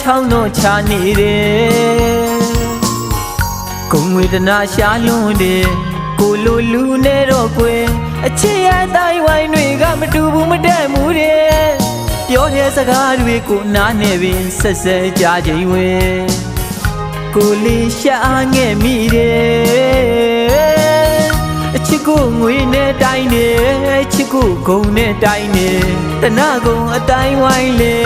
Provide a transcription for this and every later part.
ချောင်းတော့ချာနေတယ်ဂုံဝေဒနာရှာလွန်းတယ်ကိုလိုလူနဲ့တော့ကွယ်အချစ်ရဲ့တိုင်းဝိုင်းတွေကမတူဘူးမတည့်ဘူးတဲ့ပြောတဲ့စကားတွေကိုနားနေပြီဆက်ဆက်ကြချိန်ဝဲကိုလေးရှာငဲ့မိတယ်အချ စ်ကိုငွေနဲ့တိုင်းနေချစ်ကိုဂုံနဲ့တိုင်းနေတနာကုံအတိုင်းဝိုင်းလေ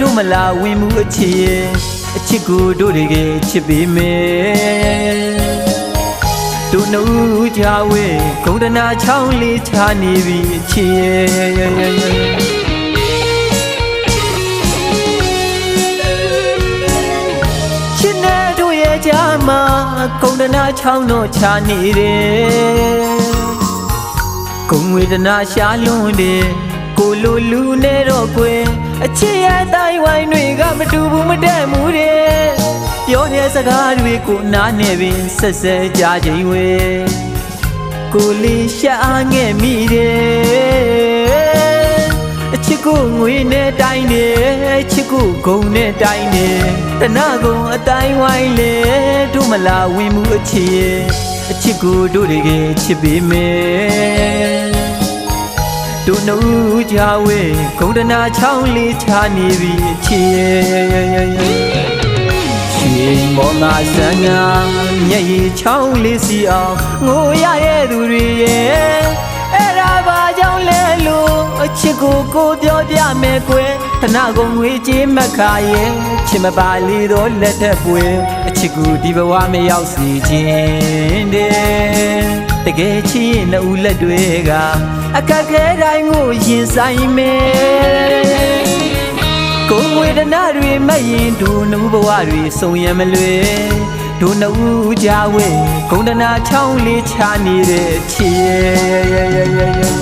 တို့မလာဝင်မှုအချစ်ရဲ့အချစ်ကိုတို့တွေကချစ်ပေးမယ်တို့နှုတ်ကြဝဲဂုံတနာချောင်းလေးချာနေပြီအချစ်ရဲ့ချစ်နဲ့တို့ရဲ့ကြားမှာဂုံတနာချောင်းတော့ချာနေတယ် ဂုံဝေဒနာရှာလွန်းတယ်ကိုလိုလူနဲ့တော့ကွယ်အချစ်ရဲ့တိုင်းဝိုင်းတွေကမတူဘူးမတည့်ဘူးတဲ့ပြောတဲ့စကားတွေကိုနားနေပြီဆက်ဆက်ကြချိန်ဝဲကိုလေးရှာငဲ့မိတယ် အချစ်ကိုငွေနဲ့တိုင်းနေချစ်ကိုဂုံနဲ့တိုင်းနေတနာကုံအတိုင်းဝိုင်းလေတို့မလာဝင်မှုအချစ်ရဲ့အချစ်ကိုတို့တွေကချစ်ပေးမယ်တို့နှုတ်ကြဝဲဂုံတနာချောင်းလေးချာနေပြီအချစ်ရဲ့ရှင်မောငါဆန်းငါမျက်ရည်ချောင်းလေးစီအောင်ငိုရရဲ့သူတွေရဲ့အဲ့ဒါဘာကြောင့်လဲလို့အ ချစ်ကိုကိုပြောပြမယ်ကွယ်တနာကုန်ငွေကြေးမခါရဲ့ချစ်မပါလီတော့လက်ထက်ပွေအချစ်ကိုဒီဘဝမရောက်စီခြင်းတဲ့တကယ်ချစ်ရင်နှုတ်လက်တွေကအခက်ခဲတိုင်းကိုရင်ဆိုင်မယ်ကိုယ်ဝေဒနာတွေမရင်ဒုနှုတ်ဘဝတွေဆုံးရမလွယ်ဒုနှုတ်ကြဝဲဂုံတနာချောင်းလေးချနေတဲ့ချစ်ရဲ့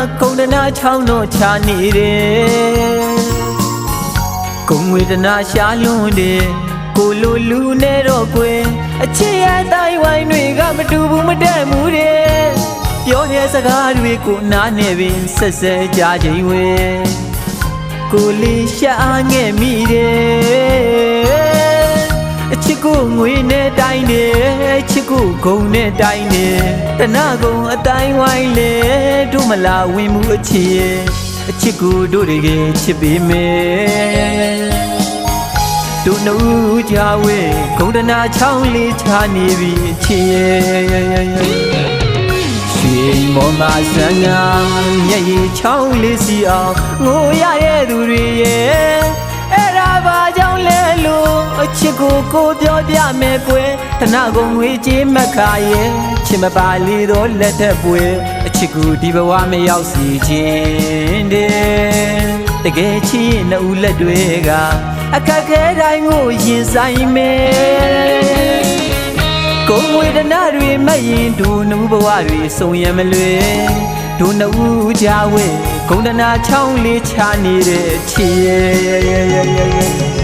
မှာဂုံတနာချောင်းတော့ချာနေတယ်ဂုံဝေဒနာရှာလွန်းတယ်ကိုလိုလူနဲ့တော့ကွယ်အချစ်ရဲ့တိုင်းဝိုင်းတွေကမတူဘူးမတည့်ဘူးတဲ့ပြောတဲ့စကားတွေကိုနားနေပြီဆက်ဆက်ကြချိန်ဝဲကိုလေးရှာငဲ့မိတယ်အချစ်ကိုငွေနဲ့တိုင်းနေချစ် ကိုဂုံနဲ့တိုင်းနေတနာကုံအတိုင်းဝိုင်းလေတို့မလာဝင်မှုအချစ်ရဲ့အချစ်ကိုတို့တွေကချစ်ပေးမယ်တို့နှုတ်ကြဝဲဂုံတနာချောင်းလေးချာနေပြီအချစ်ရဲ့ရှင်မောမဆန်းငါမျက်ရည်ချောင်းလေးစီအောင်ငိုရရဲ့သူတွေရဲ့အဲ့ဒါဘာကြောင့် လဲလို့အချစ်ကိုကိုပြောပြမယ်ကွယ်တနာကုန်ငွေကြေးမခါရဲ့ချစ်မပါလီတော့လက်ထက်ပွေအချစ်ကိုဒီဘဝမရောက်စီခြင်းတဲ့တကယ်ချစ်ရင်နှုတ်လက်တွေကအခက်ခဲတိုင်းကိုရင်ဆိုင်မယ်ကိုယ်ဝေဒနာတွေမရင်ဒုနှုတ်ဘဝတွေဆုံးရမလွယ်ဒုနှုတ်ကြဝဲဂုံတနာချောင်းလေးချာနေတဲ့ချစ်ရဲ့